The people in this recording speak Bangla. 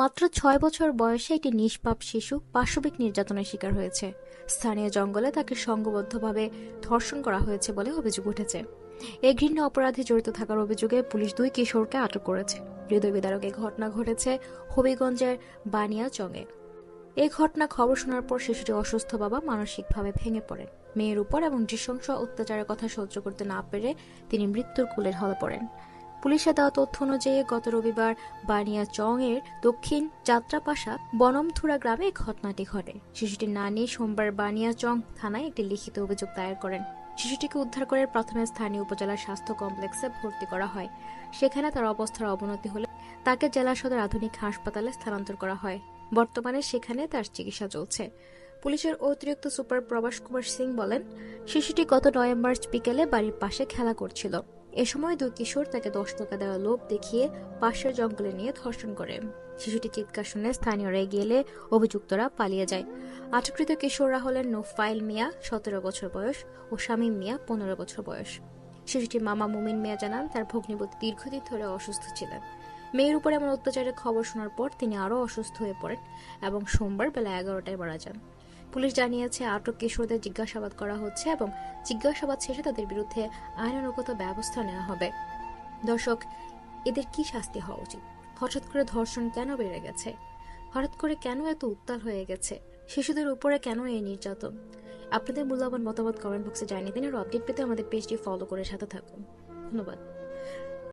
মাত্র ছয় বছর বয়সে একটি নিষ্পাপ শিশু পাশবিক নির্যাতনের শিকার হয়েছে। স্থানীয় জঙ্গলে তাকে সংঘবদ্ধভাবে ধর্ষণ করা হয়েছে বলে অভিযোগ উঠেছে। এই ঘৃণ্য অপরাধে জড়িত থাকার অভিযোগে পুলিশ দুই কিশোরকে আটক করেছে। হৃদয় বিদারক এই ঘটনা ঘটেছে হবিগঞ্জের বানিয়াচংয়ে এই ঘটনা খবর শোনার পর শিশুটি অসুস্থ বাবা মানসিকভাবে ভেঙে পড়েন মেয়ের উপর এবং নৃশংস অত্যাচারের কথা সহ্য করতে না পেরে তিনি মৃত্যুর কুলের হলে পড়েন। পুলিশের দেওয়া তথ্য অনুযায়ী গত রবিবার বানিয়া চং এর দক্ষিণ যাত্রাপাশা বনমথুরা গ্রামে ঘটনাটি ঘটে। শিশুটির নানি সোমবার বানিয়া চং থানায় একটি লিখিত অভিযোগ দায়ের করেন। শিশুটিকে উদ্ধার করে প্রথমে স্থানীয় উপজেলা স্বাস্থ্য কমপ্লেক্সে ভর্তি করা হয়। সেখানে তার অবস্থার অবনতি হলে তাকে জেলা সদর আধুনিক হাসপাতালে স্থানান্তর করা হয়। বর্তমানে সেখানে তার চিকিৎসা চলছে। পুলিশের অতিরিক্ত সুপার প্রবাস কুমার সিং বলেন, শিশুটি গত নভেম্বর বিকেলে বাড়ির পাশে খেলা করছিল। এ সময় দুই কিশোর তাকে দশ টাকা দেওয়া লোভ দেখিয়ে পাশের জঙ্গলে নিয়ে ধর্ষণ করে। শিশুটি চিৎকার শুনে স্থানীয়রা এগিয়ে এলে অভিযুক্তরা পালিয়ে যায়। আটককৃত কিশোররা হলেন নোফাইল মিয়া, সতেরো বছর বয়স, ও শামীম মিয়া, পনেরো বছর বয়স। শিশুটির মামা মুমিন মিয়া জানান, তার ভগ্নিপতি দীর্ঘদিন ধরে অসুস্থ ছিলেন। মেয়ের উপর এমন অত্যাচারের খবর শোনার পর তিনি আরও অসুস্থ হয়ে পড়েন এবং সোমবার বেলা এগারোটায় মারা যান। পুলিশ জানিয়েছে, আটক কিশোরদের জিজ্ঞাসাবাদ করা হচ্ছে এবং জিজ্ঞাসাবাদ শেষে তাদের বিরুদ্ধে আইনানুগত ব্যবস্থা নেওয়া হবে। দর্শক, এদের কি শাস্তি হওয়া উচিত? হঠাৎ করে ধর্ষণ কেন বেড়ে গেছে? হঠাৎ করে কেন এত উত্তাল হয়ে গেছে? শিশুদের উপরে কেন এই নির্যাতন? আপনাদের মূল্যবান মতামত কমেন্ট বক্সে জানিয়ে দিন। আর আপডেট পেতে আমাদের পেজটি ফলো করে সাথে থাকুন। ধন্যবাদ।